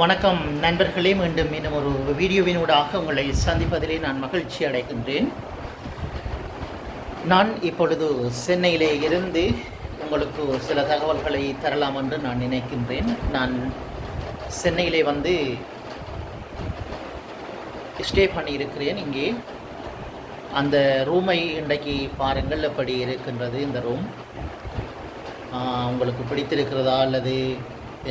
வணக்கம் நண்பர்களே மீண்டும் இன்னும் ஒரு வீடியோவினூடாக உங்களை சந்திப்பதிலே நான் மகிழ்ச்சி அடைகின்றேன். நான் இப்பொழுது சென்னையிலே இருந்து உங்களுக்கு சில தகவல்களை தரலாம் என்று நான் நினைக்கின்றேன். நான் சென்னையிலே வந்து ஸ்டே பண்ணியிருக்கிறேன் இங்கே. அந்த ரூமை இன்றைக்கு பாருங்கள் எப்படி இருக்கின்றது இந்த ரூம். உங்களுக்கு பிடித்திருக்கிறதா அல்லது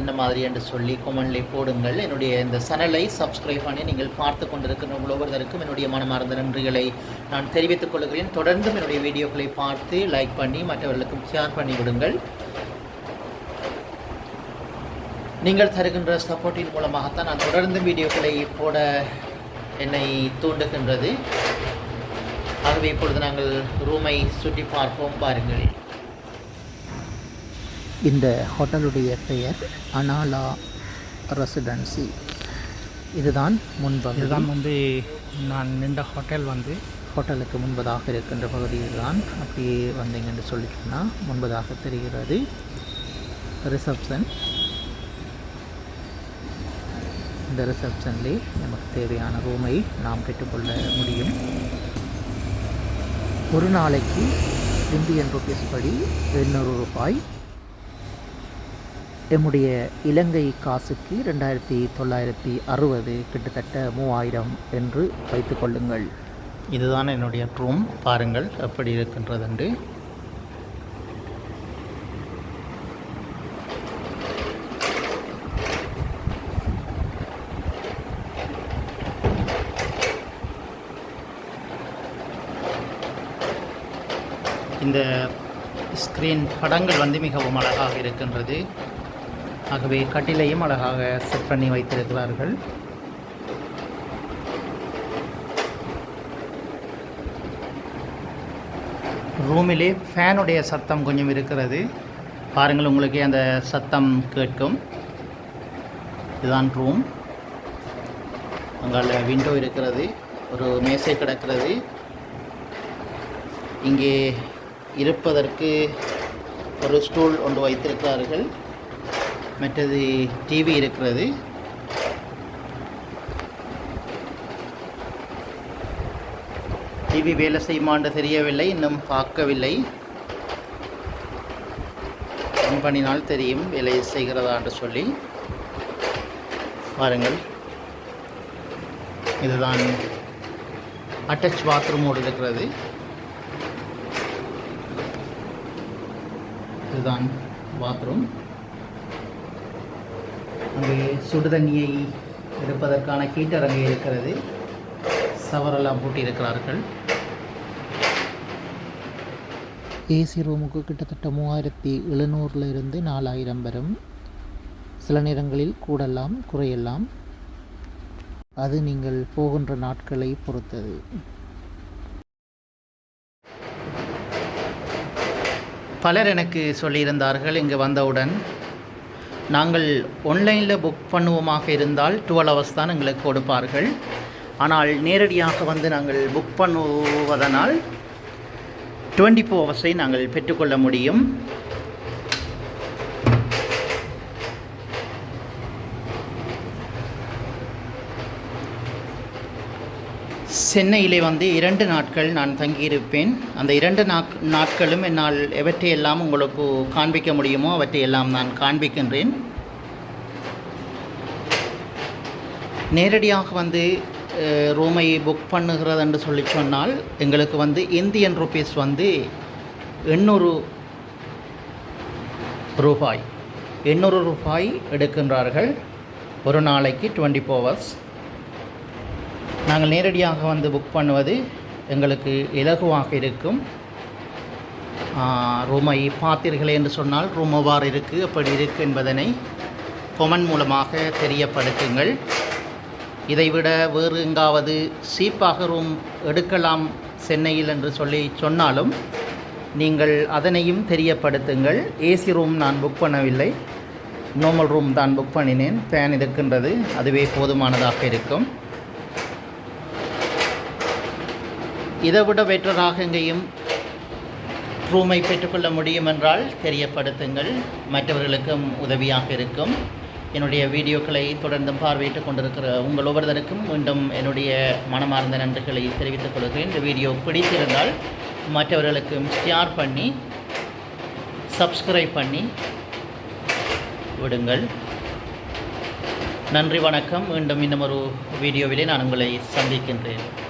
என்ன மாதிரி என்று சொல்லி கொமெண்ட்லே போடுங்கள். என்னுடைய இந்த சேனலை சப்ஸ்கிரைப் பண்ணி நீங்கள் பார்த்து கொண்டிருக்கிற ஒவ்வொருவருக்கும் என்னுடைய மனமார்ந்த நன்றிகளை நான் தெரிவித்துக் கொள்கிறேன். தொடர்ந்தும் என்னுடைய வீடியோக்களை பார்த்து லைக் பண்ணி மற்றவர்களுக்கும் ஷேர் பண்ணி விடுங்கள். நீங்கள் தருகின்ற சப்போர்ட்டின் மூலமாகத்தான் நான் தொடர்ந்து வீடியோக்களை போட என்னை தூண்டுகின்றது. ஆகவே இப்பொழுது நாங்கள் ரூமை சுற்றி பார்ப்போம் பாருங்கள். இந்த ஹோட்டலுடைய பெயர் அனாலா ரெசிடென்சி. இதுதான் முன்பகுதி. இதுதான் வந்து நான் நின்ற ஹோட்டல் வந்து. ஹோட்டலுக்கு முன்பதாக இருக்கின்ற பகுதியில் தான் அப்படியே வந்தீங்கன்னு சொல்லி சொன்னால் முன்பதாக தெரிகிறது. ரிசப்ஷன். இந்த ரிசப்ஷன்லே நமக்கு தேவையான ரூமை நாம் பெற்றுக்கொள்ள முடியும். ஒரு நாளைக்கு இந்தியன் ருபீஸ் படி எண்ணூறு ரூபாய். எம்முடைய இலங்கை காசுக்கு ரெண்டாயிரத்தி தொள்ளாயிரத்தி அறுபது கிட்டத்தட்ட மூவாயிரம் என்று வைத்துக்கொள்ளுங்கள் இதுதான் என்னுடைய ரூம் பாருங்கள் எப்படி இருக்கின்றதுண்டு இந்த ஸ்க்ரீன் படங்கள் வந்து மிகவும் அழகாக இருக்கின்றது. ஆகவே கட்டிலையும் அழகாக செட் பண்ணி வைத்திருக்கிறார்கள். ரூமிலே ஃபேனுடைய சத்தம் கொஞ்சம் இருக்கிறது. பாருங்கள் உங்களுக்கு அந்த சத்தம் கேட்கும். இதுதான் ரூம். அங்கால விண்டோ இருக்கிறது. ஒரு மேசை கிடக்கிறது. இங்கே இருப்பதற்கு ஒரு ஸ்டூல் ஒன்று வைத்திருக்கிறார்கள். மற்றது டிவி இருக்கிறது. டிவி வேலை செய்யுமாண்டு தெரியவில்லை இன்னும் பார்க்கவில்லை. ஆன் பண்ணினால் தெரியும் வேலை செய்கிறதா என்று சொல்லி. பாருங்கள். இதுதான் அட்டாச் பாத்ரூமோடு இருக்கிறது. இதுதான் பாத்ரூம் அங்கே சுடு தண்ணியை எடுப்பதற்கான ஹீட்டர் அங்கே இருக்கிறது. சவரெல்லாம் பூட்டி இருக்கிறார்கள் ஏசி ரூமுக்கு கிட்டத்தட்ட மூவாயிரத்தி எழுநூறுல இருந்து நாலாயிரம் வரும். சில நேரங்களில் கூடலாம் குறையலாம். அது நீங்கள் போகின்ற நாட்களை பொறுத்தது. பலர் எனக்கு சொல்லியிருந்தார்கள் இங்கு வந்தவுடன் நாங்கள் ஆன்லைனில் புக் பண்ணுவோமாக இருந்தால் டுவெல் ஹவர்ஸ் தான் எங்களுக்கு கொடுப்பார்கள். ஆனால் நேரடியாக வந்து நாங்கள் புக் பண்ணுவதனால் டுவெண்ட்டி ஃபோர் ஹவர்ஸை நாங்கள் பெற்றுக்கொள்ள முடியும். சென்னையிலே வந்து இரண்டு நாட்கள் நான் தங்கியிருப்பேன். அந்த இரண்டு நாக் நாட்களும் என்னால் எவற்றையெல்லாம் உங்களுக்கு காண்பிக்க முடியுமோ அவற்றையெல்லாம் நான் காண்பிக்கின்றேன். நேரடியாக வந்து ரூமை புக் பண்ணுகிறது என்று சொல்லி சொன்னால் எங்களுக்கு வந்து இந்தியன் ருபீஸ் வந்து எண்ணூறு ரூபாய். எண்ணூறு ரூபாய் எடுக்கின்றார்கள். ஒரு நாளைக்கு டுவெண்ட்டி ஃபோர் ஹவர்ஸ் நாங்கள் நேரடியாக வந்து புக் பண்ணுவது எங்களுக்கு இலகுவாக இருக்கும். ரூமை பார்த்தீர்களே என்று சொன்னால் ரூம் எவ்வாறு இருக்குது அப்படி இருக்குது என்பதனை கொமன் மூலமாக தெரியப்படுத்துங்கள். இதைவிட வேறு எங்காவது சீப்பாக ரூம் எடுக்கலாம் சென்னையில் என்று சொல்லி சொன்னாலும் நீங்கள் அதனையும் தெரியப்படுத்துங்கள். ஏசி ரூம் நான் புக் பண்ணவில்லை. நார்மல் ரூம் தான் புக் பண்ணினேன். ஃபேன் இருக்கின்றது. அதுவே போதுமானதாக இருக்கும். இதை விட பெட்டராக எங்கேயும் ரூமை பெற்றுக்கொள்ள முடியும் என்றால் தெரியப்படுத்துங்கள். மற்றவர்களுக்கும் உதவியாக இருக்கும். என்னுடைய வீடியோக்களை தொடர்ந்தும் பார்வையிட்டுக் கொண்டிருக்கிற உங்கள் ஒவ்வொருவருக்கும் மீண்டும் என்னுடைய மனமார்ந்த நன்றிகளை தெரிவித்துக் கொள்கிறேன். இந்த வீடியோ பிடித்திருந்தால் மற்றவர்களுக்கும் ஷேர் பண்ணி சப்ஸ்கிரைப் பண்ணி விடுங்கள். நன்றி வணக்கம். மீண்டும் இன்னும் ஒரு வீடியோவிலே நான் உங்களை சந்திக்கின்றேன்.